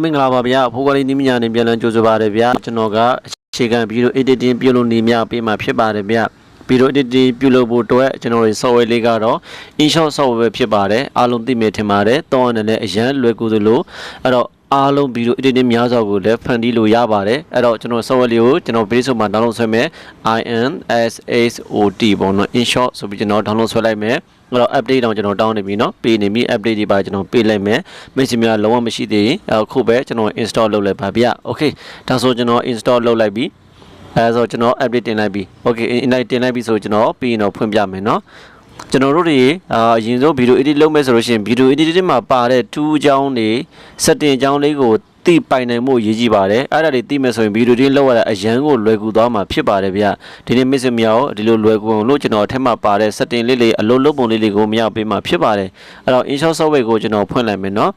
မင်္ဂလာပါဗျာဖိုးကလေးနီးမညာနေပြန်လည်ကြိုဆိုပါရဗျာကျွန်တော်ကအခြေခံပြီးတော့ editing ပြုလုပ်နေမြပေးမှာဖြစ်ပါတယ်ဗျာပြီးတော့ editing ပြုလုပ်ဖို့အတွက်ကျွန်တော်တို့ software လေးကတော့ InShot software ပဲဖြစ်ပါတယ်အားလုံးသိမြင်ထင်ပါတယ်တောင်းရတဲ့အရန်လွယ်ကူသလိုအဲ့တော့အားလုံးဗီဒီယို editing များစွာကိုလည်းဖန်တီးလို့ရပါတယ်အဲ့တော့ကျွန်တော် software လေးကိုကျွန်တော် base မှာ download ဆွဲမယ် INSHOT ပေါ့နော် InShot ဆိုပြီးကျွန်တော် download ဆွဲလိုက်မယ် အဲ့တော့ update တော့ကျွန်တော်တောင်းနေပြီเนาะပေးနေပြီ update တွေပါကျွန်တော်ပေးလိုက်မယ် message များလုံးဝမရှိသေးရင်အခုပဲကျွန်တော် install လုပ်လိုက်ပါဗျ okay ဒါဆိုကျွန်တော် install လုပ်လိုက်ပြီအဲဆိုကျွန်တော် update တင်လိုက်ပြီ okay invite တင်လိုက်ပြီဆိုကျွန်တော်ပြီးရင်တော့ဖွင့်ပြမယ်เนาะကျွန်တော်တို့တွေအာအရင်ဆုံးဗီဒီယို edit လုပ်မယ်ဆိုလို့ရှိရင်ဗီဒီယို edit မှာပါတဲ့2အကြောင်းတွေ setting အကြောင်းလေးကို တိပိုင်နိုင်မှုရည်ကြည်ပါတယ်အဲ့ဒါတွေသိမယ်ဆိုရင်ဗီဒီယိုတွေလောက်ရတာအရန်ကိုလွယ်ကူသွားမှာဖြစ်ပါတယ်ဗျဒီနေ့ miss မြောက်ဒီလိုလွယ်ကူအောင်လို့ကျွန်တော်အထက်မှာပါတဲ့ setting လေးလေးအလုပ်လုပ်ပုံလေးလေးကိုမရပေးမှာဖြစ်ပါတယ်အဲ့တော့ InShot software ကိုကျွန်တော်ဖွင့်လိုက်မယ်နော်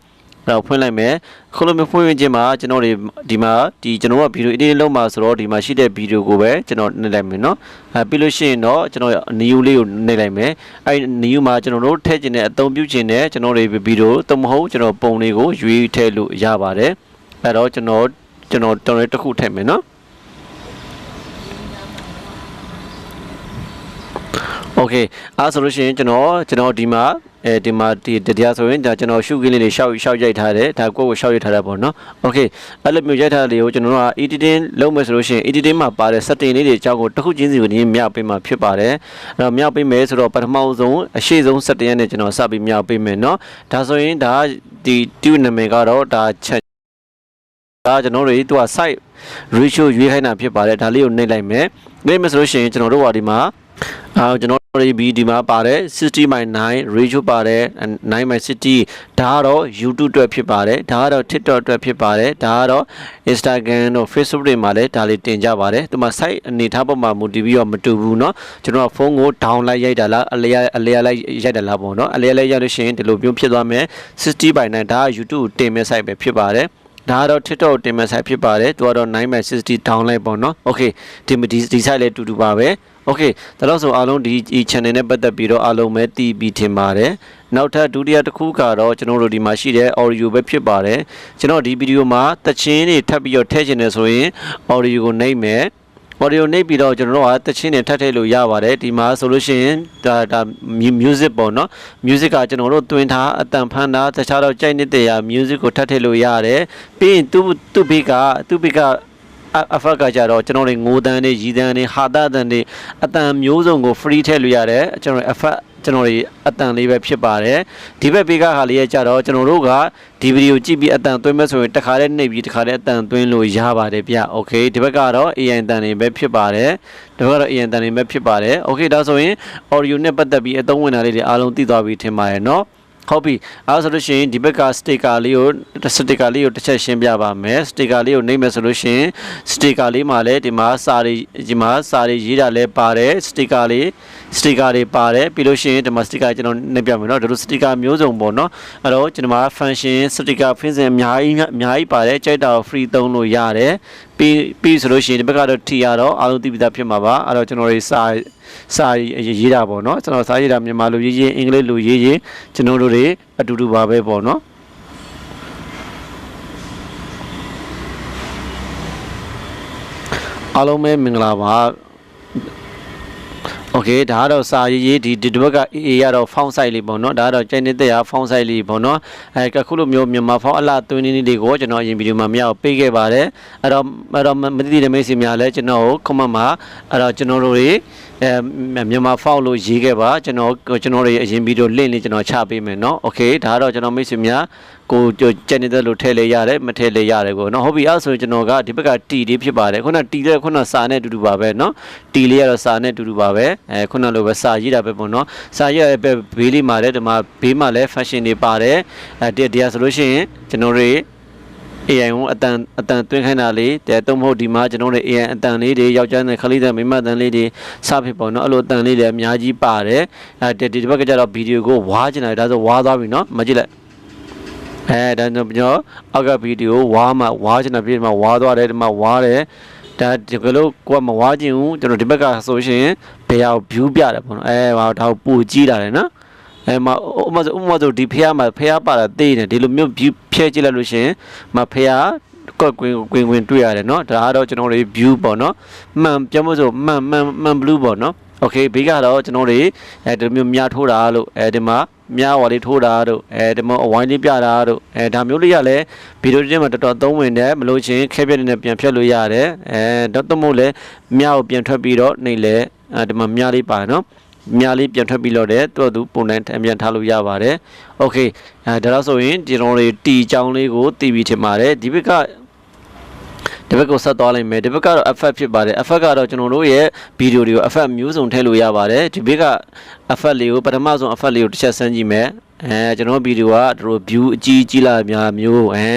အဲ့တော့ဖွင့်လိုက်မယ်ခုလိုမျိုးဖွင့်ဝင်ခြင်းမှာကျွန်တော်တွေဒီမှာဒီကျွန်တော်ကဗီဒီယို edit လုပ်မှာဆိုတော့ဒီမှာရှိတဲ့ဗီဒီယိုကိုပဲကျွန်တော်နှိပ်လိုက်မယ်နော်အဲပြီးလို့ရှိရင်တော့ကျွန်တော် new လေးကိုနှိပ်လိုက်မယ်အဲ new မှာကျွန်တော်တို့ထည့်ခြင်းနဲ့အသုံးပြုခြင်းနဲ့ကျွန်တော်တွေဗီဒီယိုသို့မဟုတ်ကျွန်တော်ပုံလေးကိုရွေးထည့်လို့ရပါတယ် အဲ့တော့ကျွန်တော်ကျွန်တော်တော်ရဲတစ်ခုထည့်မယ်နော် okay အားဆိုလို့ရှိရင်ကျွန်တော်ကျွန်တော်ဒီမှာအဲဒီမှာဒီတရားဆိုရင်ဒါကျွန်တော်ရှုခင်းလေးတွေရှောက်ရှောက်ရိုက်ထားတယ်ဒါကိုယ့်ကိုရှောက်ရိုက်ထားတာပေါ့နော် okay အဲ့လိုမျိုးရိုက်ထားတဲ့ကိုကျွန်တော်က editing လုပ်မယ်ဆိုလို့ရှိရင် editing မှာပါတဲ့ setting လေးတွေအကြောင်းကိုတစ်ခုချင်းစီကိုဒီမြောက်ပေးမှာဖြစ်ပါတယ်အဲ့တော့မြောက်ပေးမယ်ဆိုတော့ပထမဆုံးအရှိဆုံး setting နဲ့ကျွန်တော်စပြီးမြောက်ပေးမယ်နော်ဒါဆိုရင်ဒါဒီ tune နာမည်ကတော့ဒါချက် ဒါကျွန်တော်တို့သူက site ratio ရွေးခိုင်းတာဖြစ်ပါတယ်ဒါလေးကိုနှိပ်လိုက်မယ်နှိပ်မယ်ဆိုလို့ရှိရင်ကျွန်တော်တို့ကဒီမှာအာကျွန်တော်တို့ဒီဒီမှာပါတယ်60/9 ratio ပါတယ်9/60ဒါကတော့ YouTube အတွက်ဖြစ်ပါတယ်ဒါကတော့ TikTok အတွက်ဖြစ်ပါတယ်ဒါကတော့ Instagram တို့ Facebook တွေမှာလည်းဒါလေးတင်ကြပါတယ်ဒီမှာ site အနေထားပေါ်မှာမူတည်ပြီးတော့မတူဘူးเนาะကျွန်တော်ကဖုန်းကို down လိုက်ရိုက်တာလားအလျာအလျာလိုက်ရိုက်တာလားပေါ့เนาะအလျာလိုက်ရိုက်လို့ရှိရင်ဒီလိုမျိုးဖြစ်သွားမယ်60/9ဒါက YouTube ကိုတင်မဲ့ site ပဲဖြစ်ပါတယ် ဒါကတော့ TikTok ကိုတင်မဲ့ site ဖြစ်ပါတယ်သူကတော့9/60 down လိုက်ပေါ့เนาะ okay ဒီဒီဒီ site လည်းတူတူပါပဲ okay ဒါတော့ဆိုအားလုံးဒီဒီ channel နဲ့ပတ်သက်ပြီးတော့အားလုံးပဲတည်ပြီးထင်ပါတယ်နောက်ထပ်ဒုတိယတစ်ခုကတော့ကျွန်တော်တို့ဒီမှာရှိတဲ့ audio ပဲဖြစ်ပါတယ်ကျွန်တော်ဒီဗီဒီယိုမှာတချင်းတွေထပ်ပြီးတော့ထည့်ချင်တယ်ဆိုရင် audio ကိုနှိပ်မယ် audio နှိပ်ပြီးတော့ကျွန်တော်တို့ကတချင်းတွေထပ်ထည့်လို့ရပါတယ်ဒီမှာဆိုလို့ရှိရင်ဒါဒါ music ပေါ့နော် music ကကျွန်တော်တို့တွင်ထားအတန်ဖန်တာတခြားတော့ကြိုက်နေတဲ့ရာ music ကိုထပ်ထည့်လို့ရတယ်ပြီးရင်သူ့သူ့ဘေးကသူ့ဘေးက အဖက်ကကြတော့ကျွန်တော်တွေငိုတန်းတွေရီတန်းတွေဟာတတန်းတွေအတန်မျိုးစုံကို free ထည့်လို့ရတယ်ကျွန်တော်အဖက်ကျွန်တော်တွေအတန်လေးပဲဖြစ်ပါတယ်ဒီဘက်ဘေးကဟာလေးရဲ့ကြတော့ကျွန်တော်တို့ကဒီဗီဒီယိုကြည့်ပြီးအတန်သွင်းမဲ့ဆိုရင်တစ်ခါတည်းနှိပ်ပြီးတစ်ခါတည်းအတန်သွင်းလို့ရပါတယ်ဗျโอเคဒီဘက်ကတော့ AI တန်တွေပဲဖြစ်ပါတယ်ဒီဘက်ကတော့ AI တန်တွေပဲဖြစ်ပါတယ်โอเคဒါဆိုရင် audio နဲ့ပတ်သက်ပြီးအသုံးဝင်တာလေးတွေအားလုံးသိသွားပြီထင်ပါတယ်เนาะ ဟုတ်ပြီအဲဆိုလို့ရှိရင်ဒီဘက်ကစတေကာလေးကိုစတေကာလေးကိုတစ်ချက်ရှင်းပြပါမယ်စတေကာလေးကိုနှိမ့်မယ်ဆိုလို့ရှိရင်စတေကာလေးမှာလည်းဒီမှာစာတွေဒီမှာစာတွေရေးတာလည်းပါတယ်စတေကာလေး စတေကာတွေပါတယ်ပြီးလို့ရှိရင်ဒီမှာစတေကာကျွန်တော်နှိပ်ပြမယ်เนาะဒါလိုစတေကာမျိုးစုံပေါ့เนาะအဲ့တော့ကျွန်တော်မှာ function စတေကာ function အများကြီးအများကြီးပါတယ်ကြိုက်တာ free သုံးလို့ရတယ်ပြီးပြီးဆိုလို့ရှိရင်ဒီဘက်ကတော့ T ရတော့အားလုံးသိပြီးသားဖြစ်မှာပါအဲ့တော့ကျွန်တော်တွေစာစာရေးတာပေါ့เนาะကျွန်တော်စာရေးတာမြန်မာလိုရေးရေးအင်္ဂလိပ်လိုရေးရေးကျွန်တော်တို့တွေအတူတူပါပဲပေါ့เนาะအားလုံးပဲမင်္ဂလာပါ โอเคဒါကတော့စာရေးရေးဒီဒီဘက်က AA ရတော့ font size လေးပေါ့နော်ဒါကတော့ကျန်နေတဲ့ရ font size လေးပေါ့နော်အဲခုလိုမျိုးမြန်မာ font အလှသွင်းနေတွေကိုကျွန်တော်အရင်ဗီဒီယိုမှာမရအောင်ပေးခဲ့ပါတယ်အဲ့တော့အဲ့တော့မသိတဲ့မိတ်ဆွေများလည်းကျွန်တော်ကို comment မှာအဲ့တော့ကျွန်တော်တို့တွေအဲမြန်မာ font လို့ရေးခဲ့ပါကျွန်တော်ကျွန်တော်တွေအရင်ဗီဒီယို link လေးကျွန်တော်ချပေးမယ်เนาะโอเคဒါကတော့ကျွန်တော်မိတ်ဆွေများ ကိုကြက်နေတယ်လို့ထည့်လဲရတယ်မထည့်လဲရတယ်ကိုနော်ဟုတ်ပြီအဲ့ဆိုရင်ကျွန်တော်ကဒီဘက်ကတီလေးဖြစ်ပါတယ်ခုနတီလေးခုနစာနဲ့အတူတူပါပဲနော်တီလေးကတော့စာနဲ့အတူတူပါပဲအဲခုနလိုပဲစာရေးတာပဲပေါ့နော်စာရေးရတဲ့ဘေးလေးမှာလည်းဒီမှာဘေးမှာလည်း fashion တွေပါတယ်အဲတတရားဆိုလို့ရှိရင်ကျွန်တော်တို့ AI ကိုအတန်အတန်သွင်းခိုင်းတာလေးတဲ့တော့မဟုတ်ဒီမှာကျွန်တော်တို့ AI အတန်လေးတွေယောက်ျားနဲ့ခလေးတဲ့မိမအတန်လေးတွေစဖြစ်ပေါ့နော်အဲ့လိုအတန်လေးတွေအများကြီးပါတယ်အဲဒီဒီဘက်ကကျတော့ဗီဒီယိုကိုဝါးကျင်တာဒါဆိုဝါးသွားပြီနော်မကြည့်လိုက် အဲဒါဆိုကျွန်တော်အောက်ကဗီဒီယိုဝါမှဝါကျင်တယ်ပြီးမှဝါသွားတယ်ဒီမှာဝါတယ်ဒါဒီကလို့ကိုကမဝါကျင်ဘူးကျွန်တော်ဒီဘက်ကဆိုရှင်ဘယ်ရောက် view ပြတယ်ပေါ့နော်အဲဟာဒါကိုပူကြည့်တာလေနော် အဲမဥပမာဆိုဥပမာဆိုဒီဖះမှာဖះပါတာတေးနေဒီလိုမျိုး view ဖြဲကြည့်လိုက်လို့ရှရင်မဖះကွက်ကွင်းကွင်းကွင်းတွေ့ရတယ်เนาะဒါကတော့ကျွန်တော်တို့ view ပေါ့เนาะမှန်ပြောမလို့ဆိုမှန်မှန်မှန် blue ပေါ့เนาะ โอเคဘေးကတော့ကျွန်တော်တို့အဲဒီမျိုးမြားထိုးတာလို့အဲဒီမှာမြားဝါလေးထိုးတာတို့အဲဒီမှာအဝိုင်းလေးပြတာတို့အဲဒါမျိုးလေးရလဲဗီဒီယိုတွေမှာတော်တော်သုံးဝင်တယ်မလို့ချင်းခဲပြက်နေပြန်ဖြတ်လို့ရတယ်အဲတော့တမို့လဲမြားကိုပြန်ထွက်ပြီးတော့နေလဲအဲဒီမှာမြားလေးပါနော်မြားလေးပြန်ထွက်ပြီးတော့တဲ့သူ့သူပုံတိုင်းအမြန်ထားလို့ရပါတယ်โอเคအဲဒါတော့ဆိုရင်ကျွန်တော်တို့တီချောင်းလေးကိုတီးပြီးထင်ပါတယ်ဒီဘက်က ဒီဘက်ကိုဆက်သွားလိုက်မယ်ဒီဘက်ကတော့ effect ဖြစ်ပါတယ် effect ကတော့ကျွန်တော်တို့ရဲ့ဗီဒီယိုတွေကို effect မျိုးစုံထည့်လို့ရပါတယ်ဒီဘက်က effect လေးကိုပထမဆုံး effect လေးကိုတစ်ချက်ဆန်းကြည့်မယ်အဲကျွန်တော်ဗီဒီယိုကတို့ view အကြီးကြီးလာများမျိုးအဲ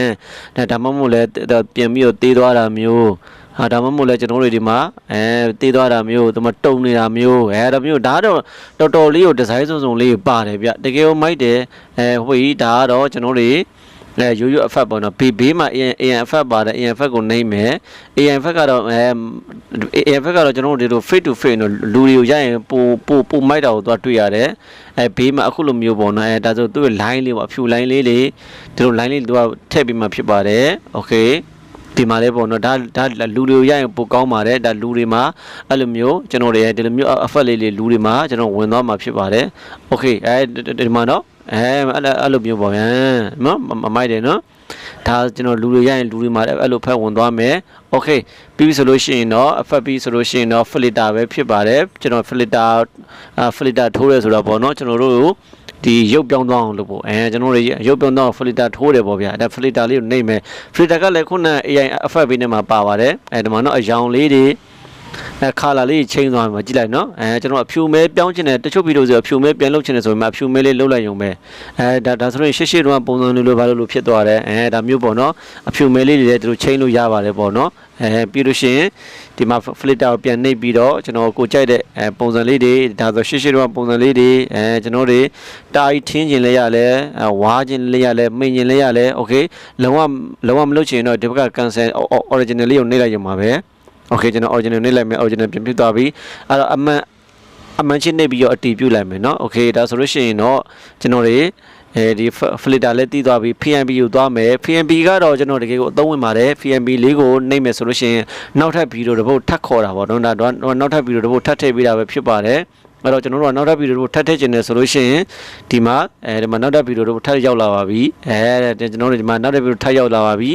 ဒါဒါမှမဟုတ်လဲပြန်ပြီးတော့တေးသွားတာမျိုးဟာဒါမှမဟုတ်လဲကျွန်တော်တို့ဒီမှာအဲတေးသွားတာမျိုးဒီမှာတုံနေတာမျိုးအဲဒါမျိုးဒါတော့တော်တော်လေးကိုဒီဇိုင်းစုံစုံလေးပါတယ်ဗျတကယ်ကိုမိုက်တယ်အဲဟိုကြီးဒါကတော့ကျွန်တော်တို့ အဲရိုးရိုး effect ပေါ့နော်ဘေးဘေးမှာ AN AN effect ပါတယ် AN effect ကိုနှိမ့်မယ် AN effect ကတော့အဲ AN effect ကတော့ကျွန်တော်တို့ဒီလို face to face နော်လူတွေကိုရရင်ပိုပိုပိုမိုက်တာကိုသွားတွေ့ရတယ်အဲဘေးမှာအခုလိုမျိုးပေါ့နော်အဲဒါဆိုသူ့ရဲ့ line လေးပေါ့အဖြူ line လေးတွေဒီလို line လေးသူကထည့်ပြီးမှဖြစ်ပါတယ် okay ဒီမှာလေးပေါ့နော်ဒါဒါလူတွေကိုရရင်ပိုကောင်းပါတယ်ဒါလူတွေမှာအဲ့လိုမျိုးကျွန်တော်တွေရဲ့ဒီလိုမျိုး effect လေးလေးလူတွေမှာကျွန်တော်ဝင်သွားမှာဖြစ်ပါတယ် okay အဲဒီမှာနော် အဲအဲ့လိုအဲ့လိုမျိုးပေါ့ဗျာနော်မမိုက်တယ်နော်ဒါကျွန်တော်လူတွေရရင်လူတွေမှာအဲ့လိုဖက်ဝင်သွားမယ်โอเคပြီးပြီဆိုလို့ရှိရင်တော့အဖက်ပြီးဆိုလို့ရှိရင်တော့ filter ပဲဖြစ်ပါတယ်ကျွန်တော် filter အာ filter ထိုးရဲဆိုတော့ပေါ့နော်ကျွန်တော်တို့ဒီရုပ်ပြောင်းသွားအောင်လုပ်ဖို့အဲကျွန်တော်တို့ရုပ်ပြောင်းသွားအောင် filter ထိုးတယ်ပေါ့ဗျာဒါ filter လေးကိုနှိမ့်မယ် filter ကလည်းခုန AI effect ပေးနေမှာပါပါတယ်အဲဒီမှာနော်အယောင်လေးတွေ အဲခါလာလေးချိန်သွားမှာကြည့်လိုက်နော်အဲကျွန်တော်အဖြူမဲပြောင်းချင်တယ်တချို့ဗီဒီယိုဆိုအဖြူမဲပြန်လုပ်ချင်တယ်ဆိုရင်အဖြူမဲလေးလှုပ်လိုက်ရုံပဲအဲဒါဒါဆိုရင်ရှေ့ရှေ့တော့ပုံစံလိုလိုဘာလို့လို့ဖြစ်သွားတယ်အဲဒါမျိုးပေါ့နော်အဖြူမဲလေးတွေလည်းသူတို့ချိန်လို့ရပါတယ်ပေါ့နော်အဲပြီးလို့ရှိရင်ဒီမှာ flitter ကိုပြန်နှိပ်ပြီးတော့ကျွန်တော်ကိုကြိုက်တဲ့အဲပုံစံလေးတွေဒါဆိုရှေ့ရှေ့တော့ပုံစံလေးတွေအဲကျွန်တော်တွေတာကြီးထင်းခြင်းလည်းရလဲဝါးခြင်းလည်းရလဲမိန်ခြင်းလည်းရလဲ okay လုံးဝလုံးဝမလုပ်ချင်တော့ဒီဘက်က cancel originally ကိုနှိပ်လိုက်ရုံပါပဲ โอเคကျွန်တော် original နှိပ်လိုက်မယ် original ပြန်ပြသွားပြီအဲ့တော့အမှန်အမှန်ချင်းနှိပ်ပြီးတော့အတီးပြုတ်လိုက်မယ်เนาะโอเคဒါဆိုလို့ရှိရင်တော့ကျွန်တော်တွေအဲဒီ filter လည်းတီးသွားပြီ PNB ကိုသွားမယ် PNB ကတော့ကျွန်တော်တကယ်ကိုအသုံးဝင်ပါတယ် PNB လေးကိုနှိပ်မယ်ဆိုလို့ရှိရင်နောက်ထပ်ဗီဒီယိုတစ်ပုတ်ထပ်ခေါ်တာပေါ့နော်ဒါတော့နောက်ထပ်ဗီဒီယိုတစ်ပုတ်ထပ်ထည့်ပေးတာပဲဖြစ်ပါတယ် အဲ့တော့ကျွန်တော်တို့ကနောက်ထပ်ဗီဒီယိုတို့ထပ်ထည့်ခြင်းနဲ့ဆိုလို့ရှိရင်ဒီမှာအဲဒီမှာနောက်ထပ်ဗီဒီယိုတို့ထပ်ရောက်လာပါပြီအဲကျွန်တော်တို့ဒီမှာနောက်ထပ်ဗီဒီယိုထပ်ရောက်လာပါပြီ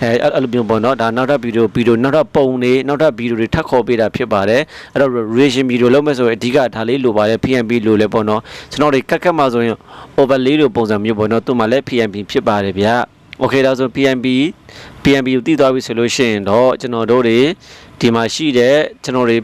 အဲအဲ့လိုမျိုးပေါ့နော်ဒါနောက်ထပ်ဗီဒီယိုဗီဒီယိုနောက်ထပ်ပုံတွေနောက်ထပ်ဗီဒီယိုတွေထပ်ခေါ်ပေးတာဖြစ်ပါတယ်အဲ့တော့ reaction ဗီဒီယိုလုပ်မယ်ဆိုရင်အဓိကဒါလေးလိုပါတယ် PNB လိုလဲပေါ့နော်ကျွန်တော်တွေကတ်ကတ်မှဆိုရင် overlay လိုပုံစံမျိုးပေါ့နော်သူ့မှာလည်း PNB ဖြစ်ပါတယ်ဗျာ okay ဒါဆို PNB PNB ကိုတည်သွားပြီဆိုလို့ရှိရင်တော့ကျွန်တော်တို့တွေဒီမှာရှိတဲ့ကျွန်တော်တွေ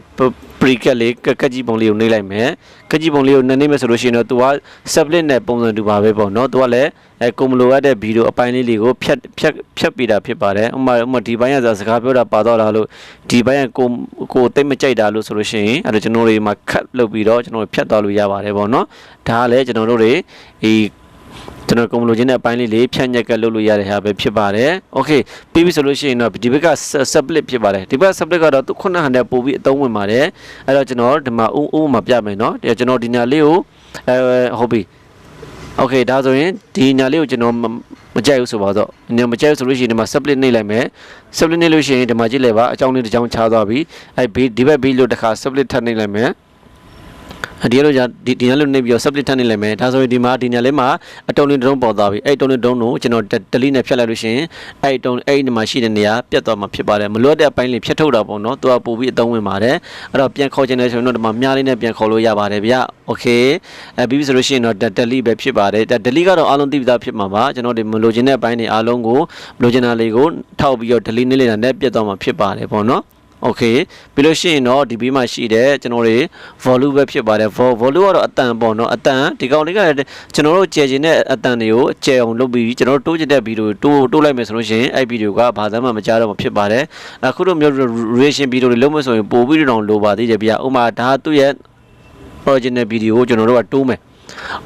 precap လေးကကကြီးပုံလေးကိုနှိပ်လိုက်မယ်ကကြီးပုံလေးကိုနှိပ်မယ်ဆိုလို့ရှိရင်တော့သူက split နဲ့ပုံစံတူပါပဲပေါ့နော်သူကလည်းအဲကိုမလိုရတဲ့ဗီဒီယိုအပိုင်းလေးတွေကိုဖြတ်ဖြတ်ဖြတ်ပေးတာဖြစ်ပါတယ်ဥပမာဥပမာဒီပိုင်းကစကားပြောတာပါတော့လားလို့ဒီပိုင်းကကိုကိုသိမကြိုက်တာလို့ဆိုလို့ရှိရင်အဲ့ဒါကျွန်တော်တွေမှာ cut လုပ်ပြီးတော့ကျွန်တော်ဖြတ်သွားလို့ရပါတယ်ပေါ့နော်ဒါကလည်းကျွန်တော်တို့တွေဒီ ကျွန်တော်ကွန်မလိုချင်းတဲ့အပိုင်းလေးလေးဖြန့်ညက်ကလုပ်လို့ရတဲ့ဟာပဲဖြစ်ပါတယ်။ Okay ပြီးပြီဆိုလို့ရှိရင်တော့ဒီဘက်က split ဖြစ်ပါတယ်။ဒီဘက် split ကတော့ခုနဟန်တဲ့ပို့ပြီးအသုံးဝင်ပါတယ်။အဲ့တော့ကျွန်တော်ဒီမှာဥဥမှာပြမယ်နော်။ဒီကျွန်တော်ဒီညာလေးကိုအဲဟုတ်ပြီ။ Okay ဒါဆိုရင်ဒီညာလေးကိုကျွန်တော်မကြိုက်ဘူးဆိုပါတော့။ညမကြိုက်ဘူးဆိုလို့ရှိရင်ဒီမှာ split နှိပ်လိုက်မယ်။ split နှိပ်လို့ရှိရင်ဒီမှာကြည့်လိုက်ပါအကြောင်းလေးတစ်ကြောင်းချသွားပြီ။အဲဒီဘက် B လို့တစ်ခါ split ထပ်နှိပ်လိုက်မယ်။ ဒီလိုじゃဒီဒီညလုံးနေပြီးတော့ split ထပ်နေလိုက်မယ်ဒါဆိုရင်ဒီမှာဒီညလေးမှာအတုံးလေးတုံးပေါ်သွားပြီအဲ့တုံးလေးတုံးကိုကျွန်တော် delete နဲ့ဖြတ်လိုက်လို့ရှင်အဲ့တုံးအဲ့ဒီမှာရှိတဲ့နေရာပြတ်သွားမှာဖြစ်ပါတယ်မလွတ်တဲ့အပိုင်းလေးဖြတ်ထုတ်တာပေါ့နော်သူကပို့ပြီးအသုံးဝင်ပါတယ်အဲ့တော့ပြန်ခေါ်ခြင်းလဲဆိုရင်တော့ဒီမှာမြားလေးနဲ့ပြန်ခေါ်လို့ရပါတယ်ဗျ okay အဲ့ပြီးပြီဆိုလို့ရှိရင်တော့ delete ပဲဖြစ်ပါတယ် delete ကတော့အားလုံးသိပြီးသားဖြစ်မှာပါကျွန်တော်ဒီမလိုချင်တဲ့အပိုင်းတွေအားလုံးကိုမလိုချင်တာလေးကိုထောက်ပြီးတော့ delete နေလိုက်တာနဲ့ပြတ်သွားမှာဖြစ်ပါတယ်ပေါ့နော် โอเคပြီးလို့ရှိရင်တော့ဒီဘေးမှာရှိတဲ့ကျွန်တော်တွေ volume ပဲဖြစ်ပါတယ် volume ကတော့အတန်ပေါ့နော်အတန်ဒီကောင်လေးကကျွန်တော်တို့ကျယ်ကျင်တဲ့အတန်တွေကိုကျယ်အောင်လုပ်ပြီးကျွန်တော်တို့တိုးကျင်တဲ့ဗီဒီယိုတိုးတိုးလိုက်မယ်ဆိုလို့ရှိရင်အဲ့ဗီဒီယိုကဘာသာမှမကြားတော့မှဖြစ်ပါတယ်အခုတို့မျိုး reaction ဗီဒီယိုတွေလုပ်မယ်ဆိုရင်ပို့ပြီးတော့လိုပါသေးတယ်ဗျာဥမာဒါသူ့ရဲ့ original ဗီဒီယိုကိုကျွန်တော်တို့ကတိုးမယ်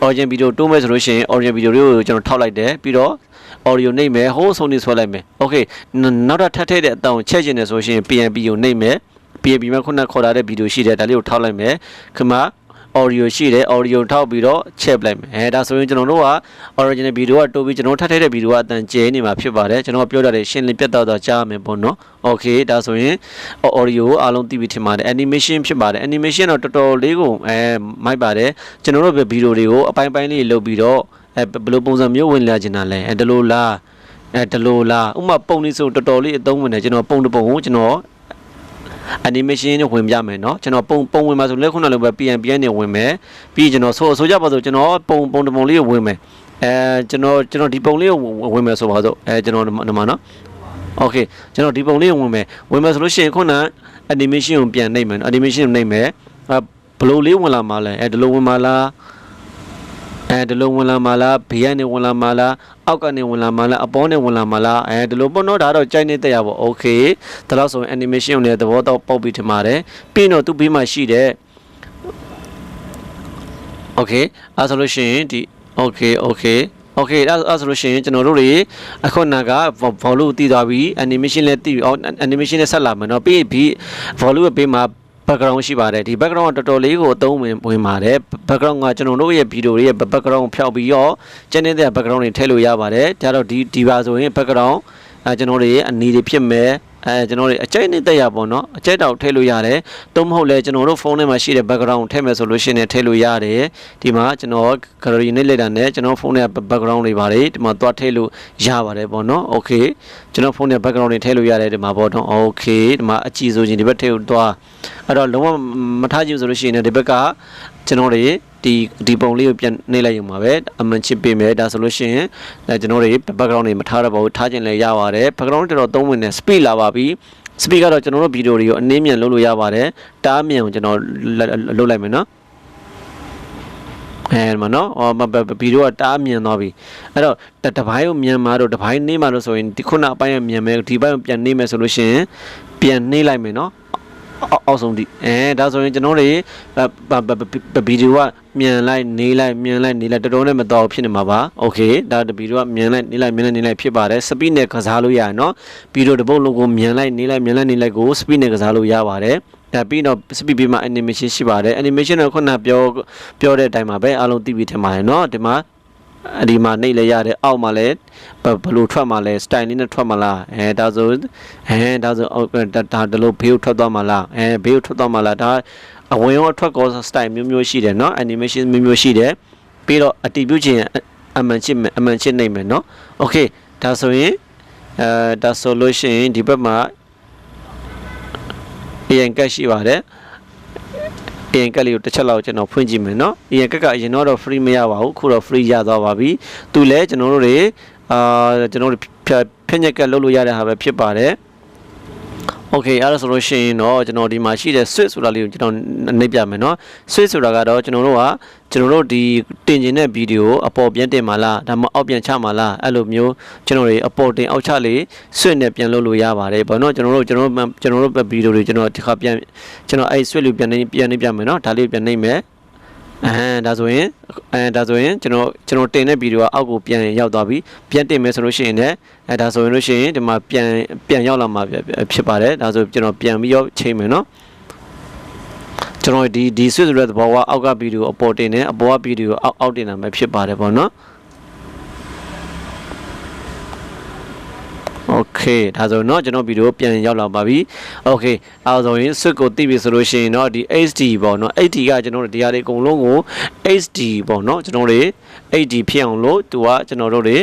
original ဗီဒီယိုတိုးမယ်ဆိုလို့ရှိရင် original ဗီဒီယိုတွေကိုကျွန်တော်ထောက်လိုက်တယ်ပြီးတော့ audio နှိပ်မယ်ဟိုးဆုံးနေဆွဲလိုက်မယ် okay နောက်တော့ထပ်ထည့်တဲ့အတောင်ချက်ချင်တယ်ဆိုရှင် PNB ကိုနှိပ်မယ် PNB မှာခုနခေါ်ထားတဲ့ဗီဒီယိုရှိတယ်ဒါလေးကိုထောက်လိုက်မယ်ခမ audio ရှိတယ် audio ထောက်ပြီးတော့ချက်ပလိုက်မယ်အဲဒါဆိုရင်ကျွန်တော်တို့က original video ကတိုးပြီးကျွန်တော်ထပ်ထည့်တဲ့ video ကအတန်ကျဲနေမှာဖြစ်ပါတယ်ကျွန်တော်ပြောတာတွေရှင်းလင်းပြတ်သားတော့ကြားရမယ်ပေါ့နော် okay ဒါဆိုရင် audio ကိုအားလုံးသိပြီထင်ပါတယ် animation ဖြစ်ပါတယ် animation တော့တော်တော်လေးကိုအဲမိုက်ပါတယ်ကျွန်တော်တို့ပဲ video တွေကိုအပိုင်းပိုင်းလေးလုပ်ပြီးတော့အဲဘယ်လိုပုံစံမျိုးဝင်လာချင်တာလဲအဲဒီလိုလားအဲဒီလိုလားဥပမာပုံလေးဆိုတော်တော်လေးအသုံးဝင်တယ်ကျွန်တော်ပုံတစ်ပုံကိုကျွန်တော် animation နဲ့ဝင်ပြမယ်เนาะကျွန်တော်ပုံပုံဝင်မှာဆိုလက်ခုနလိုပဲ PNPN နဲ့ဝင်မယ်ပြီးကျွန်တော်ဆိုဆိုကြပါစို့ကျွန်တော်ပုံပုံတစ်ပုံလေးကိုဝင်မယ်အဲကျွန်တော်ကျွန်တော်ဒီပုံလေးကိုဝင်မယ်ဆိုပါစို့အဲကျွန်တော်ဒီမှာเนาะ Okay ကျွန်တော်ဒီပုံလေးကိုဝင်မယ်ဝင်မယ်ဆိုလို့ရှိရင်ခုန animation ကိုပြန်နှိပ်မယ် animation ကိုနှိပ်မယ်အဲဘယ်လိုလေးဝင်လာမှာလဲအဲဒီလိုဝင်မှာလား အဲဒီလိုဝင်လာမှာလားဘေးကနေဝင်လာမှာလားအောက်ကနေဝင်လာမှာလားအပေါ်နဲ့ဝင်လာမှာလားအဲဒီလိုပေါ့နော်ဒါတော့ကြိုက်နေတဲ့ရပါ okay ဒါတော့ဆိုရင် animation ကိုလည်းသဘောတော့ပေါက်ပြီးထင်ပါတယ်ပြီးတော့သူ့ဘေးမှာရှိတဲ့ okay အဲဆိုလို့ရှိရင်ဒီ okay okay okay အဲ့အဲ့ဆိုလို့ရှိရင်ကျွန်တော်တို့တွေအခုနက volume တည်သွားပြီ animation လည်းတည်ပြီ animation လည်းဆက်လာမယ်เนาะပြီးပြီး volume ရဲ့ဘေးမှာ background ရှိပါတယ်ဒီ background ကတော်တော်လေးကိုအသုံးဝင်ဝင်ပါတယ် background ကကျွန်တော်တို့ရဲ့ဗီဒီယိုတွေရဲ့ background ကိုဖျောက်ပြီးတော့ကျန်တဲ့ background တွေထည့်လို့ရပါတယ်ဒါတော့ဒီဒီပါဆိုရင် background အဲကျွန်တော်တို့ရဲ့အနီတွေဖြစ်မယ် အဲကျွန်တော်တို့အကြိုက်နေတဲ့ရပေါ့နော်အကြိုက်တောက်ထည့်လို့ရတယ်။သို့မဟုတ်လဲကျွန်တော်တို့ဖုန်းထဲမှာရှိတဲ့ background ကိုထည့်မယ်ဆိုလို့ရှိရင်ထည့်လို့ရတယ်။ဒီမှာကျွန်တော် gallery နဲ့လက်တာနဲ့ကျွန်တော်ဖုန်းထဲ background တွေပါတယ်ဒီမှာသွားထည့်လို့ရပါတယ်ပေါ့နော်။ Okay ကျွန်တော်ဖုန်းထဲ background တွေထည့်လို့ရတယ်ဒီမှာပေါ့နော်။ Okay ဒီမှာအကြည့်ဆိုရင်ဒီဘက်ထည့်လို့သွားအဲ့တော့လုံးဝမထားကြည့်ဆိုလို့ရှိရင်ဒီဘက်ကကျွန်တော်တွေ ဒီဒီပုံလေးကိုပြန်နှိပ်လိုက်ရုံပါပဲအမှန်ချစ်ပေးမယ်ဒါဆိုလို့ရှိရင်အဲကျွန်တော်တွေ background တွေမထားတော့ပါဘူးထားခြင်းလည်းရပါတယ် background တော်တော်သုံးဝင်တယ် speed လာပါပြီ speed ကတော့ကျွန်တော်တို့ဗီဒီယိုတွေကိုအနည်းမြန်လုပ်လို့ရပါတယ်တားမြန်ကိုကျွန်တော်လုပ်လိုက်မယ်နော်အဲမနော်ဟောဗီဒီယိုကတားမြန်သွားပြီအဲ့တော့တပိုင်းကိုမြန်မှာတော့တပိုင်းနေမှာလို့ဆိုရင်ဒီခုနအပိုင်းကမြန်မယ်ဒီပိုင်းကိုပြန်နေမယ်ဆိုလို့ရှိရင်ပြန်နေလိုက်မယ်နော် အောက်ဆုံးဒီအဲဒါဆိုရင်ကျွန်တော်တွေဗီဒီယိုကမြန်လိုက်နေလိုက်မြန်လိုက်နေလိုက်တော်တော်နဲ့မတော်ဖြစ်နေမှာပါโอเคဒါဗီဒီယိုကမြန်လိုက်နေလိုက်မြန်လိုက်နေလိုက်ဖြစ်ပါတယ်စပိနဲ့ကစားလို့ရတယ်เนาะဗီဒီယိုတစ်ပုတ်လုံးကိုမြန်လိုက်နေလိုက်မြန်လိုက်နေလိုက်ကိုစပိနဲ့ကစားလို့ရပါတယ်ဒါပြီးတော့စပီပြီးမှ animation ရှိပါတယ် animation တော့ခုနပြောပြောတဲ့အတိုင်းမှာပဲအားလုံးသိပြီးထင်ပါတယ်เนาะဒီမှာအ ဒီမှာနှိပ်လဲရတယ်အောက်မှာလဲဘယ်လိုထွက်မှာလဲ style လေးနဲ့ထွက်မှာလားအဲဒါဆိုအဲဒါဆိုဒါဒီလိုဘေးကိုထွက်သွားမှာလားအဲဘေးကိုထွက်သွားမှာလားဒါအဝင်ရောထွက်ကော style မျိုးမျိုးရှိတယ်เนาะ animation မျိုးမျိုးရှိတယ်ပြီးတော့အတီးပြုခြင်းအမှန်ချစ်မယ်အမှန်ချစ်နိုင်မယ်เนาะ okay ဒါဆိုရင်အဲဒါဆိုလို့ရှိရင်ဒီဘက်မှာအရင်ကတ်ရှိပါတယ် အရင်ကက်လေးကိုတစ်ချက်လောက်ကျွန်တော်ဖွင့်ကြည့်မယ်နော်အရင်ကက်ကအရင်တော့ free မရပါဘူးအခုတော့ free ရသွားပါပြီသူလည်းကျွန်တော်တို့တွေအာကျွန်တော်တို့ဖြည့်ညက်ကက်လုပ်လို့ရတဲ့ဟာပဲဖြစ်ပါတယ် โอเคအဲ့ဒါဆိုလို့ရှိရင်တော့ကျွန်တော်ဒီမှာရှိတဲ့ switch ဆိုတာလေးကိုကျွန်တော်နှိပ်ပြမယ်เนาะ switch ဆိုတာကတော့ကျွန်တော်တို့ကကျွန်တော်တို့ဒီတင်ကျင်တဲ့ဗီဒီယိုအပေါ်ပြန်တင်มาလားဒါမှအောက်ပြန်ချมาလားအဲ့လိုမျိုးကျွန်တော်တွေအပေါ်တင်အောက်ချလေး switch နဲ့ပြန်လုပ်လို့ရပါတယ်ဘာလို့ကျွန်တော်တို့ကျွန်တော်တို့ကျွန်တော်တို့ဗီဒီယိုတွေကျွန်တော်ဒီခါပြန်ကျွန်တော်အဲ့ switch လေးပြန်နေပြန်နေပြမယ်เนาะဒါလေးပြန်နှိပ်မယ် အဲဒါဆိုရင်အဲဒါဆိုရင်ကျွန်တော်ကျွန်တော်တင်တဲ့ဗီဒီယိုကအောက်ကိုပြန်ရောက်သွားပြီပြန်တင်မယ်ဆိုလို့ရှိရင်လည်းအဲဒါဆိုရင်လို့ရှိရင်ဒီမှာပြန်ပြန်ရောက်လာမှာဖြစ်ပါတယ်ဒါဆိုကျွန်တော်ပြန်ပြီးတော့ချိန်မယ်နော်ကျွန်တော်ဒီဒီ switch ဆိုတဲ့သဘောကအောက်ကဗီဒီယိုအပေါ်တင်တယ်အပေါ်ကဗီဒီယိုအောက်အောက်တင်တာပဲဖြစ်ပါတယ်ပေါ့နော် โอเคဒါဆိုတော့ကျွန်တော်ဗီဒီယိုပြန်ရောက်လာပါပြီโอเคအဲဆိုရင် switch ကိုသိပြီဆိုလို့ရှိရင်တော့ဒီ HD ပေါ့နော် HD ကကျွန်တော်တို့ဒီဟာတွေအကုန်လုံးကို HD ပေါ့နော်ကျွန်တော်တို့ HD ဖြစ်အောင်လို့သူကကျွန်တော်တို့တွေ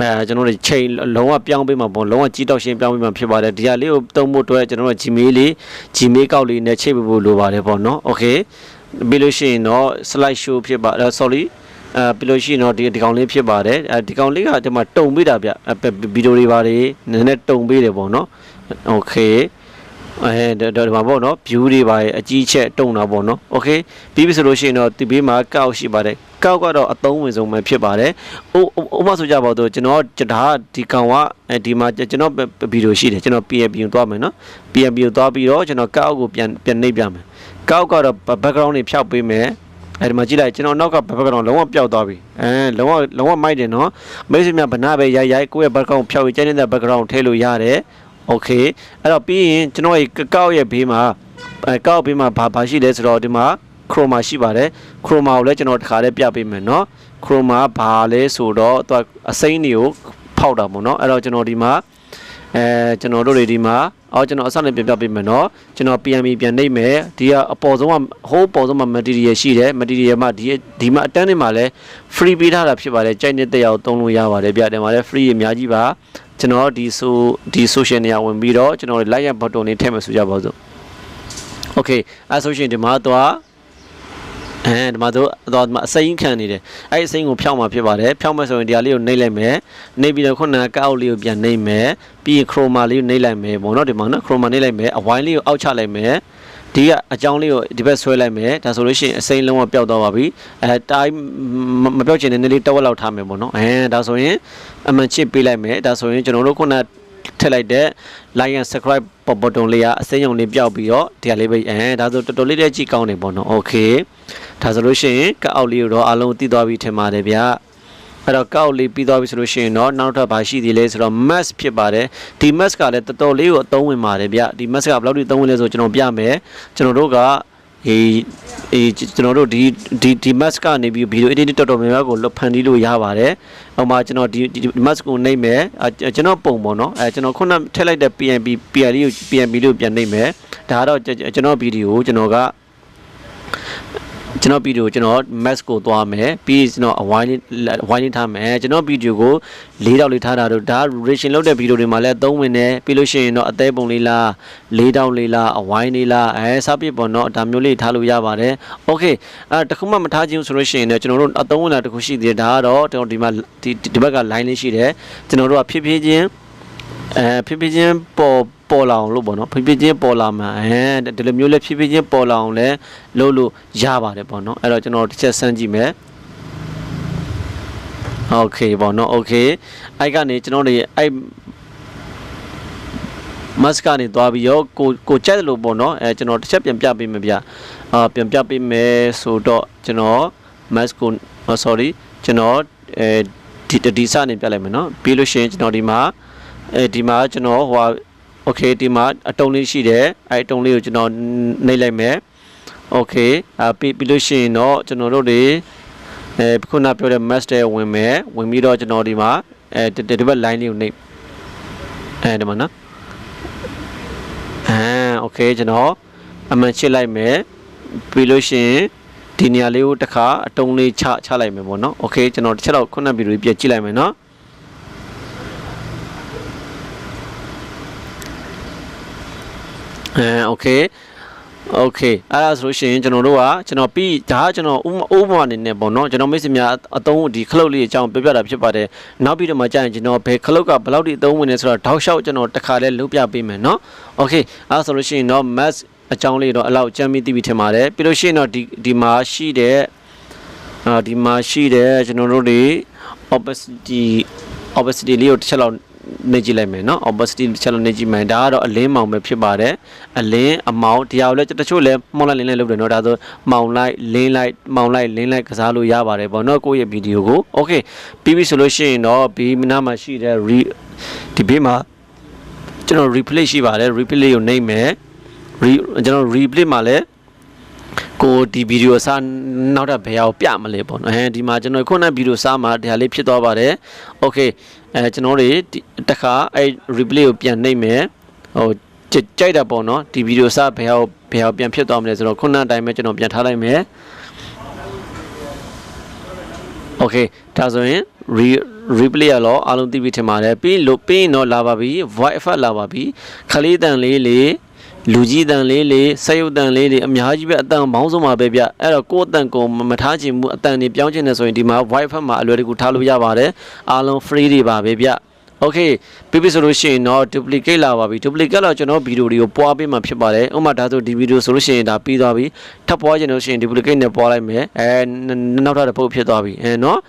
အဲကျွန်တော်တို့ချိန်လုံးဝပြောင်းပေးမှာပေါ့လုံးဝကြီးတောက်ရှင်းပြောင်းပေးမှာဖြစ်ပါတယ်ဒီဟာလေးကိုသုံးဖို့အတွက်ကျွန်တော်တို့ Gmail လေး Gmail ကောက်လေးနဲ့ချိန်ပေးဖို့လိုပါတယ်ပေါ့နော်โอเคပြီးလို့ရှိရင်တော့ slide show ဖြစ်ပါ sorry အဲပြီးလို့ရှိရင်တော့ဒီဒီကောင်လေးဖြစ်ပါတယ်အဲဒီကောင်လေးကဒီမှာတုံပေးတာဗျဗီဒီယိုတွေပါတယ်နည်းနည်းတုံပေးတယ်ပေါ့နော်โอเคအဲဒီမှာပေါ့နော် view တွေပါအကြီးချက်တုံတာပေါ့နော်โอเคပြီးပြီဆိုလို့ရှိရင်တော့ဒီဘေးမှာကောက်ရှိပါတယ်ကောက်ကတော့အသုံးဝင်ဆုံးပဲဖြစ်ပါတယ်။ဥဥပဆိုကြပါတော့ကျွန်တော်ဒါဒီကောင်ကဒီမှာကျွန်တော်ဗီဒီယိုရှိတယ်ကျွန်တော် PNP ကိုသွားမယ်နော်။ PNP ကိုသွားပြီးတော့ကျွန်တော်ကောက်ကိုပြန်ပြန်နှိပ်ပြမယ်။ကောက်ကတော့ background တွေဖျောက်ပေးမယ်။ အဲဒီမှာကြည့်လိုက်ကျွန်တော်နောက်က background လုံးဝပျောက်သွားပြီ။အဲလုံးဝလုံးဝမိုက်တယ်နော်။မိတ်ဆွေများဗနာပဲရိုက်ရိုက်ကိုယ့်ရဲ့ background ဖျောက်ပြီးကျန်တဲ့ background ထည့်လို့ရတယ်။ Okay အဲ့တော့ပြီးရင်ကျွန်တော်ရဲ့ကောက်ရဲ့ဘေးမှာအဲကောက်ဘေးမှာဘာဘာရှိလဲဆိုတော့ဒီမှာ chroma ရှိပါတယ် chroma ကိုလည်းကျွန်တော်တစ်ခါတည်းပြပေးမယ်เนาะ chroma ဘာလဲဆိုတော့သူကအစိမ်းတွေကိုဖောက်တာပေါ့เนาะအဲ့တော့ကျွန်တော်ဒီမှာ အဲကျွန်တော်တို့တွေဒီမှာအော်ကျွန်တော်အစနဲ့ပြပြပေးမယ်နော်ကျွန်တော် PMB ပြန်နှိပ်မယ်ဒီကအပေါ်ဆုံးကဟိုးပေါ်ဆုံးက material ရှိတယ် material မှာဒီဒီမှာအတန်းတွေမှာလည်း free ပေးထားတာဖြစ်ပါတယ်ကြိုက်နေတဲ့ရောက်သုံးလို့ရပါတယ်ဗျတယ်မှာလည်း free အများကြီးပါကျွန်တော်ဒီဆိုဒီ social နေရာဝင်ပြီးတော့ကျွန်တော် like button လေးထည့်မယ်ဆိုကြပါစို့ okay အဲဆိုရှင်ဒီမှာတော့ အဲဒီမှာတော့တော့ဒီမှာအစိမ်းခံနေတယ်အဲ့ဒီအစိမ်းကိုဖြောင်းမှာဖြစ်ပါတယ်ဖြောင်းမယ်ဆိုရင်ဒီဟာလေးကိုနှိပ်လိုက်မယ်နှိပ်ပြီးတော့ခုနကကောက်လေးကိုပြန်နှိပ်မယ်ပြီးရင် chroma လေးကိုနှိပ်လိုက်မယ်ပေါ့နော်ဒီမှာနော် chroma နှိပ်လိုက်မယ်အဝိုင်းလေးကိုအောက်ချလိုက်မယ်ဒီကအကြောင်းလေးကိုဒီဘက်ဆွဲလိုက်မယ်ဒါဆိုလို့ရှိရင်အစိမ်းလုံးဝပျောက်သွားပါပြီအဲတိုင်းမပျောက်ချင်တဲ့နည်းလေးတစ်ဝက်လောက်ထားမယ်ပေါ့နော်အဲဒါဆိုရင်အမှန်ချစ်ပေးလိုက်မယ်ဒါဆိုရင်ကျွန်တော်တို့ခုန ထည့်လိုက်တဲ့ like and subscribe ပေါ် button လေးကအစိမ်းရုံလေးပျောက်ပြီးတော့ဒီဟာလေးပဲအဲဒါဆိုတော်တော်လေးတည်းကြည့်ကောင်းနေပေါ့နော် okay ဒါဆိုလို့ရှိရင်ကအောက်လေးကိုတော့အားလုံးသိသွားပြီထင်ပါတယ်ဗျာအဲ့တော့ကောက်လေးပြီးသွားပြီဆိုလို့ရှိရင်တော့နောက်ထပ်ဘာရှိသေးလဲဆိုတော့ mask ဖြစ်ပါတယ်ဒီ mask ကလည်းတော်တော်လေးကိုအသုံးဝင်ပါတယ်ဗျဒီ mask ကဘယ်လောက်ထိအသုံးဝင်လဲဆိုကျွန်တော်ပြမယ်ကျွန်တော်တို့က အေးအေးကျွန်တော်တို့ဒီဒီဒီ mask ကနေပြီးဗီဒီယို editing တော်တော်များများကိုလွတ်ဖန်တီးလို့ရပါတယ်။ဟိုမှာကျွန်တော်ဒီဒီ mask ကိုနှိပ်မယ်အဲကျွန်တော်ပုံပေါ့နော်အဲကျွန်တော်ခုနထည့်လိုက်တဲ့ PNB PRD ကို PNB လို့ပြန်နှိပ်မယ်။ဒါကတော့ကျွန်တော်ဗီဒီယိုကိုကျွန်တော်က ကျွန်တော်ဗီဒီယိုကျွန်တော် mask ကိုသွားမယ်ပြီးကျွန်တော်အဝိုင်းလေးအဝိုင်းလေးထားမယ်ကျွန်တော်ဗီဒီယိုကို၄တောက်လေးထားတာတို့ဒါ duration လုပ်တဲ့ဗီဒီယိုတွေမှာလည်းသုံးဝင်တယ်ပြီးလို့ရှိရင်တော့အသေးပုံလေးလား၄တောက်လေးလားအဝိုင်းလေးလားအဲစပစ်ပေါ့နော်ဒါမျိုးလေးထားလို့ရပါတယ် okay အဲတခုမှမထားခြင်းဆိုလို့ရှိရင်လည်းကျွန်တော်တို့အသုံးဝင်တာတခုရှိသေးတယ်ဒါကတော့ကျွန်တော်ဒီမှာဒီဒီဘက်က line လေးရှိတယ်ကျွန်တော်တို့ကဖြည်းဖြည်းချင်း အဲဖြည်းဖြည်းချင်းပေါ်ပေါ်လာအောင်လို့ပေါ့နော်ဖြည်းဖြည်းချင်းပေါ်လာမှာအဲဒီလိုမျိုးလဲဖြည်းဖြည်းချင်းပေါ်လာအောင်လဲလုပ်လို့ရပါတယ်ပေါ့နော်အဲ့တော့ကျွန်တော်တစ်ချက်စမ်းကြည့်မယ်โอเคပေါ့နော်โอเคအဲ့ကနေကျွန်တော်တွေအဲ့ မတ်ကနေသွားပြီးရောကိုကိုကြိုက်တယ်လို့ပေါ့နော်အဲကျွန်တော်တစ်ချက်ပြန်ပြပေးမယ်ဗျအာပြန်ပြပေးမယ်ဆိုတော့ကျွန်တော်မတ်ကို sorry ကျွန်တော်အဲဒီဒီစနေပြလိုက်မယ်နော်ပြီးလို့ရှိရင်ကျွန်တော်ဒီမှာ အဲဒီမှာကျွန်တော်ဟိုโอเคဒီမှာအတုံးလေးရှိတယ်အဲအတုံးလေးကိုကျွန်တော်နှိပ်လိုက်မယ်โอเคအာပြီးပြီးလို့ရှိရင်တော့ကျွန်တော်တို့တွေအဲခုနပြောတဲ့ master ဝင်မယ်ဝင်ပြီးတော့ကျွန်တော်ဒီမှာအဲဒီဒီဘက် line လေးကိုနှိပ်အဲဒီမှာနော်အာโอเคကျွန်တော်အမှန်ချစ်လိုက်မယ်ပြီးလို့ရှိရင်ဒီနေရာလေးကိုတစ်ခါအတုံးလေးချချလိုက်မယ်ပေါ့နော်โอเคကျွန်တော်တစ်ချက်တော့ခုနဗီဒီယိုပြကြည့်လိုက်မယ်နော် အဲโอเคโอเคအဲ့ဒါဆိုလို့ရှိရင်ကျွန်တော်တို့ကကျွန်တော်ပြီးဒါကကျွန်တော်ဥဥပမာအနေနဲ့ပေါ့နော်ကျွန်တော်မိတ်ဆွေများအသုံးဒီခလုတ်လေးအကြောင်းပြောပြတာဖြစ်ပါတယ်နောက်ပြီးတော့မှကြာရင်ကျွန်တော်ဘယ်ခလုတ်ကဘယ်လောက်ထိအသုံးဝင်နေဆိုတော့တောက်လျှောက်ကျွန်တော်တစ်ခါလဲလုပ်ပြပေးမယ်နော်โอเคအဲ့ဒါဆိုလို့ရှိရင်တော့ mass အကြောင်းလေးတော့အလောက်ကြမ်းပြီးသိပြီးထင်ပါတယ်ပြီးလို့ရှိရင်တော့ဒီဒီမှာရှိတဲ့အာဒီမှာရှိတဲ့ကျွန်တော်တို့တွေ opacity opacity လေးကိုတစ်ချက်လောက် နေကြည့်လိုက်မယ်နော် opacity တစ်ချက်လုံးနေကြည့်မယ်ဒါကတော့အလင်းမောင်ပဲဖြစ်ပါတယ်အလင်းအမောင်တရားလည်းတချို့လည်းမှောင်လိုက်လင်းလိုက်လုပ်တယ်နော်ဒါဆိုမောင်လိုက်လင်းလိုက်မောင်လိုက်လင်းလိုက်ကစားလို့ရပါတယ်ပေါ့နော်ကိုယ့်ရဲ့ဗီဒီယိုကို okay ပြီးပြီဆိုလို့ရှိရင်တော့ဘေးမနာမှာရှိတဲ့ re ဒီဘေးမှာကျွန်တော် replay ရှိပါတယ် replay ကိုနှိပ်မယ် re ကျွန်တော် replay မှာလည်းကိုဒီဗီဒီယိုအစားနောက်ထပ်ဘယ်ဟာကိုပြမလဲပေါ့နော်အဲဒီမှာကျွန်တော်ခုနကဗီဒီယိုစားမှာဒါလေးဖြစ်သွားပါတယ် okay အဲကျွန်တော်တွေတခါအဲ replay ကိုပြန်နှိပ်မယ်ဟိုကြိုက်တာပေါ့နော်ဒီဗီဒီယိုစားဘယ်ဟာကိုဘယ်ဟာပြန်ဖြစ်သွားမလဲဆိုတော့ခုနအတိုင်းပဲကျွန်တော်ပြန်ထားလိုက်မယ်โอเคဒါဆိုရင် re replay ရတော့အားလုံးသိပြီထင်ပါတယ်ပြီးလို့ပြီးရင်တော့လာပါပြီ voice effect လာပါပြီခလေးတန်လေးလေး လူကြီးတန်လေးလေးဆက်ရုပ်တန်လေးတွေအများကြီးပဲအတန်ပေါင်းစုံမှာပဲဗျအဲ့တော့ကိုယ့်အတန်ကိုမထားချင်ဘူးအတန်တွေပြောင်းချင်တယ်ဆိုရင်ဒီမှာ Wi-Fi မှာအလွယ်တကူထားလို့ရပါတယ်အားလုံး free တွေပါပဲဗျ Okay ပြီးပြီဆိုလို့ရှိရင်တော့ duplicate လာပါပြီ duplicate လာကျွန်တော်ဗီဒီယိုတွေကိုပွားပေးမှာဖြစ်ပါတယ်ဥပမာဒါဆိုဒီဗီဒီယိုဆိုလို့ရှိရင်ဒါပြီးသွားပြီထပ်ပွားချင်လို့ရှိရင် duplicate နဲ့ပွားလိုက်မယ်အဲနောက်ထပ်တစ်ပုတ်ဖြစ်သွားပြီအဲနော်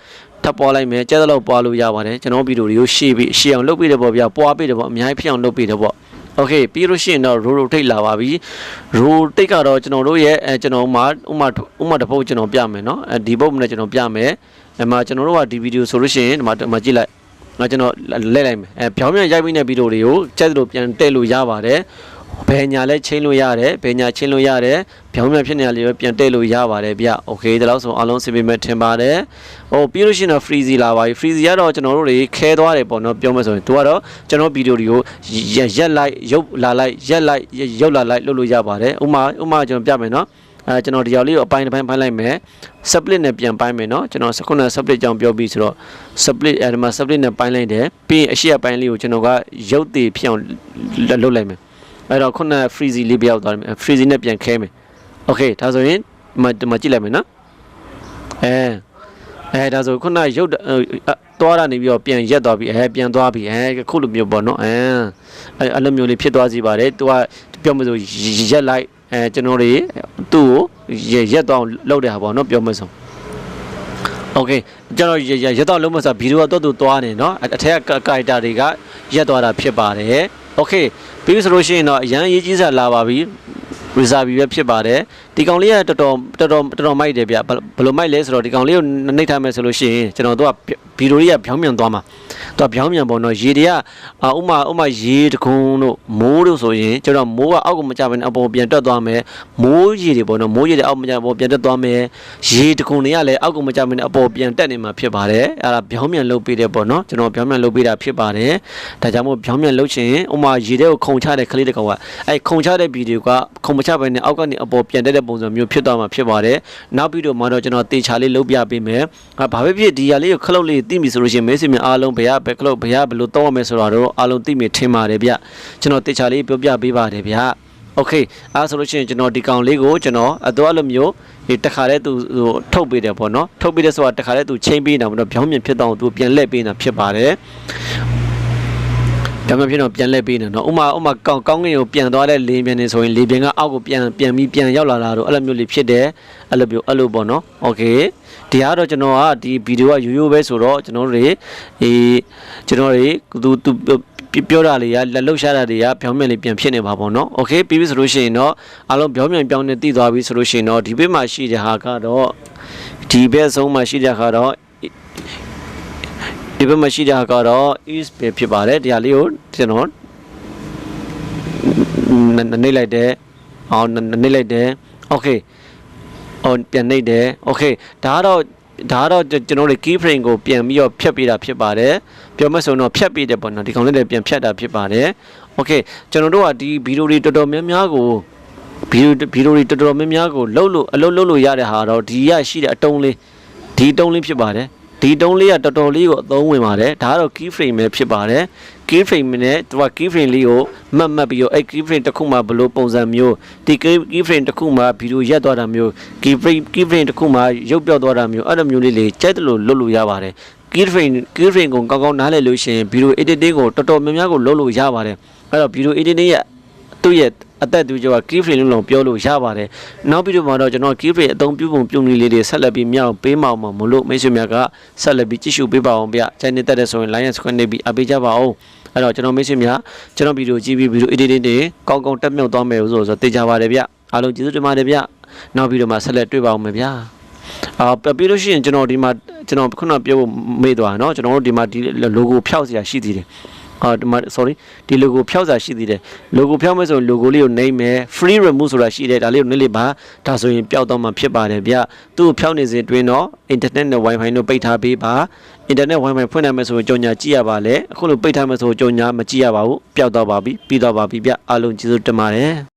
ထပ်ပွားလိုက်မယ်ကြက်သလောက်ပွားလို့ရပါတယ်ကျွန်တော်ဗီဒီယိုတွေကိုရှေ့ပြီးရှေ့အောင်လုပ်ပေးတယ်ပေါ့ဗျပွားပေးတယ်ပေါ့အများကြီးဖြစ်အောင်လုပ်ပေးတယ်ပေါ့ โอเคပြီးလို့ရှိရင်တော့ row rotate လာပါပြီ rotate ကတော့ကျွန်တော်တို့ရဲ့အဲကျွန်တော်မှာဥမာဥမာတစ်ပုတ်ကျွန်တော်ပြမယ်เนาะအဲဒီပုတ်နဲ့ကျွန်တော်ပြမယ်အဲမှာကျွန်တော်တို့ကဒီဗီဒီယိုဆိုလို့ရှိရင်ဒီမှာဒီမှာကြည့်လိုက်ငါကျွန်တော်လဲလိုက်မယ်အဲပြောင်းပြန်ရိုက်ပြီးတဲ့ဗီဒီယိုတွေကိုကြက်သလိုပြန်တက်လို့ရပါတယ်ဟ ဘယ်ညာလဲချင်းလို့ရတယ်ဘယ်ညာချင်းလို့ရတယ်ဗျောင်းမြန်ဖြစ်နေရလေပြန်တက်လို့ရပါတယ်ဗျโอเคဒါလို့ဆိုအားလုံးစင်ပေမဲ့ထင်ပါတယ်ဟိုပြီးလို့ရှိရင်တော့ freezy လာပါပြီ freezy ကတော့ကျွန်တော်တို့တွေခဲသွားတယ်ပေါ့နော်ပြောမယ်ဆိုရင်သူကတော့ကျွန်တော်ဗီဒီယိုတွေကိုရက်လိုက်ရုပ်လာလိုက်ရက်လိုက်ရုပ်လာလိုက်လုပ်လို့ရပါတယ်ဥမာဥမာကျွန်တော်ပြမယ်နော်အဲကျွန်တော်ဒီရောက်လေးကိုအပိုင်းတစ်ပိုင်းပိုင်းလိုက်မယ် split နဲ့ပြန်ပိုင်းမယ်เนาะကျွန်တော်ခုန split ကြောင်းပြောပြီးဆိုတော့ split အဲဒီမှာ split နဲ့ပိုင်းလိုက်တယ်ပြီးရင်အရှိအပိုင်းလေးကိုကျွန်တော်ကရုပ်တည်ဖြစ်အောင်လုပ်လိုက်မယ် အဲ့တော့ခုန freezy လေးပြောက်သွားတယ် freezy နဲ့ပြန်ခဲမယ် okay ဒါဆိုရင်ဒီမှာဒီမှာကြည့်လိုက်မယ်နော်အဲအဲဒါဆိုခုနရုပ်သွားတာနေပြီးတော့ပြန်ရက်သွားပြီအဲပြန်သွားပြီအဲခုလိုမျိုးပေါ့နော်အဲအဲအဲ့လိုမျိုးလေးဖြစ်သွားစီပါတယ်သူကပြောမလို့ရက်လိုက်အဲကျွန်တော်တွေသူ့ကိုရက်သွားအောင်လုပ်တဲ့ဟာပေါ့နော်ပြောမလို့โอเคကျွန်တော်ရက်တော့လုံးမစားဗီဒီယိုတော့သူသွားနေเนาะအထက်ကကာရက်တာတွေကရက်သွားတာဖြစ်ပါတယ်โอเค ပြီးဆိုလို့ရှိရင်တော့အရန်ရေးကြီးစားလာပါပြီ reserve ပဲဖြစ်ပါတယ်ဒီကောင်လေးကတော်တော်တော်တော်တော်တော်မိုက်တယ်ဗျဘယ်လိုမိုက်လဲဆိုတော့ဒီကောင်လေးကိုနှိပ်ထားမယ်ဆိုလို့ရှိရင်ကျွန်တော်တို့ကဗီဒီယိုလေးကပြောင်းပြန်သွားမှာသူကပြောင်းပြန်ပေါ့နော်ရေတွေကဥမာဥမာရေတကုန်းတို့မိုးတို့ဆိုရင်ကျွန်တော်မိုးကအောက်ကမကြဘဲနဲ့အပေါ်ပြန်တက်သွားမယ်မိုးရေတွေပေါ့နော်မိုးရေတွေအောက်မကြပေါ်ပြန်တက်သွားမယ်ရေတကုန်းတွေကလည်းအောက်ကမကြဘဲနဲ့အပေါ်ပြန်တက်နေမှာဖြစ်ပါတယ်အဲ့ဒါပြောင်းပြန်လုပ်ပေးတယ်ပေါ့နော်ကျွန်တော်ပြောင်းပြန်လုပ်ပေးတာဖြစ်ပါတယ်ဒါကြောင့်မို့ပြောင်းပြန်လုပ်ချင်ဥမာရေတွေကိုခုံချတဲ့ကလေးတကောင်ကအဲခုံချတဲ့ဗီဒီယိုကခုံမချဘဲနဲ့အောက်ကနေအပေါ်ပြန်တက်တဲ့ပုံစံမျိုးဖြစ်သွားမှာဖြစ်ပါတယ်နောက်ပြီးတော့မှတော့ကျွန်တော်တေချာလေးလုပ်ပြပေးမယ်ဘာပဲဖြစ်ဒီဟာလေးကိုခလုတ်လေးသိပြီဆိုလို့ရှိရင်မေးစီမြန်အားလုံးဘယ်ကဘယ်ခလုတ်ဘယ်ကဘယ်လိုတောင်းရမယ်ဆိုတော့အားလုံးသိမိထင်ပါတယ်ဗျကျွန်တော်တေချာလေးပြောပြပေးပါတယ်ဗျโอเคအဲဆိုလို့ရှိရင်ကျွန်တော်ဒီကောင်လေးကိုကျွန်တော်အတော့အဲ့လိုမျိုးဒီတခါတည်းသူဟိုထုတ်ပေးတယ်ပေါ့နော်ထုတ်ပေးတဲ့ဆိုတာတခါတည်းသူချိန်ပေးနေတာပေါ့နော်ပြောင်းပြန်ဖြစ်တော့သူပြန်လှည့်ပေးနေတာဖြစ်ပါတယ် ဒါမှဖြစ်တော့ပြန်လှည့်ပေးနေတော့ဥမာဥမာကောင်းကောင်းငင်ကိုပြန်သွားတဲ့လေပြန်နေဆိုရင်လေပြန်ကအောက်ကိုပြန်ပြန်ပြီးပြန်ရောက်လာတာတော့အဲ့လိုမျိုးလေးဖြစ်တယ်အဲ့လိုမျိုးအဲ့လိုပေါ့နော်โอเคဒီကတော့ကျွန်တော်ကဒီဗီဒီယိုကရိုးရိုးပဲဆိုတော့ကျွန်တော်တို့တွေအေးကျွန်တော်တွေသူသူပြောတာလေးကလက်လှုပ်ရှားတာတွေကပြောင်းပြန်လေးပြန်ဖြစ်နေပါပေါ့နော်โอเคပြီးပြီဆိုလို့ရှိရင်တော့အားလုံးပြောင်းပြန်ပြောင်းနေတည်သွားပြီဆိုလို့ရှိရင်တော့ဒီဘက်မှာရှိတဲ့ဟာကတော့ဒီဘက်ဆုံးမှာရှိတဲ့ဟာကတော့ ဒီဘက်မှာရှိတဲ့ဟာကတော့ east ပဲဖြစ်ပါတယ်တရားလေးကိုကျွန်တော်နှိပ်လိုက်တယ်အော်နှိပ်လိုက်တယ် okay အော်ပြန်နှိပ်တယ် okay ဒါကတော့ဒါကတော့ကျွန်တော်တို့ key frame ကိုပြန်ပြီးတော့ဖြတ်ပေးတာဖြစ်ပါတယ်ပြောမဆိုတော့ဖြတ်ပေးတယ်ပေါ့နော်ဒီကောင်လေးလည်းပြန်ဖြတ်တာဖြစ်ပါတယ် okay ကျွန်တော်တို့ကဒီဗီဒီယိုတွေတော်တော်များများကိုဗီဒီယိုဗီဒီယိုတွေတော်တော်များများကိုလှုပ်လို့အလုပ်လုပ်လို့ရတဲ့ဟာတော့ဒီရရှိတဲ့အတုံးလေးဒီအတုံးလေးဖြစ်ပါတယ် ဒီတုံးလေးကတော်တော်လေးကိုအသုံးဝင်ပါတယ်ဒါကတော့ key frame ပဲဖြစ်ပါတယ် key frame နဲ့သူက key frame လေးကိုမှတ်မှတ်ပြီးတော့အဲ့ key frame တစ်ခုမှဘယ်လိုပုံစံမျိုးဒီ key frame တစ်ခုမှဗီဒီယိုရက်သွားတာမျိုး key frame key frame တစ်ခုမှရုပ်ပြောက်သွားတာမျိုးအဲ့လိုမျိုးလေးလေးကြိုက်တယ်လို့လုပ်လို့ရပါတယ် key frame key frame ကိုကောင်းကောင်းနားလည်လို့ရှိရင်ဗီဒီယို editing ကိုတော်တော်များများကိုလုပ်လို့ရပါတယ်အဲ့တော့ဗီဒီယို editing ရဲ့သူ့ရဲ့ အသက်သူကျော်က key frame လုံးလုံးပြောလို့ရပါတယ်နောက်ပြီးတော့မှတော့ကျွန်တော် key frame အသုံးပြုပုံပြုံးနည်းလေးတွေဆက်လက်ပြီးမြောက်ပေးမအောင်မလို့မိတ်ဆွေများကဆက်လက်ပြီးကြည့်ရှုပေးပါအောင်ဗျ။ချိုင်းနေတက်တဲ့ဆိုရင် line square နေပြီးအပေးကြပါအောင်။အဲ့တော့ကျွန်တော်မိတ်ဆွေများကျွန်တော်ဗီဒီယိုကြည့်ပြီးဗီဒီယို editing တွေကောင်းကောင်းတက်မြောက်သွားမယ်ဆိုတော့သိကြပါတယ်ဗျ။အားလုံးကျေးဇူးတင်ပါတယ်ဗျ။နောက်ဗီဒီယိုမှာဆက်လက်တွေ့ပါအောင်မယ်ဗျာ။အာပြီးလို့ရှိရင်ကျွန်တော်ဒီမှာကျွန်တော်ခုနပြောဖို့မေ့သွားเนาะကျွန်တော်တို့ဒီမှာဒီ logo ဖျောက်စရာရှိသေးတယ်။ အာဒီမှာ sorry ဒီ logo ဖျောက်စာရှိသေးတယ် logo ဖျောက်မယ်ဆိုရင် logo လေးကိုနှိမ့်မယ် free remove ဆိုတာရှိတယ်ဒါလေးကိုနှိမ့်လိုက်ပါဒါဆိုရင်ပျောက်တော့မှဖြစ်ပါတယ်ဗျသူ့ကိုဖျောက်နေစဉ်တွင်တော့ internet နဲ့ wifi တို့ပိတ်ထားပေးပါ internet wifi ဖွင့်နိုင်မယ်ဆိုရင်ကြော်ညာကြည့်ရပါလေအခုလိုပိတ်ထားမယ်ဆိုကြော်ညာမကြည့်ရပါဘူးပျောက်တော့ပါပြီပြီးတော့ပါပြီဗျအားလုံးကျေးဇူးတင်ပါတယ်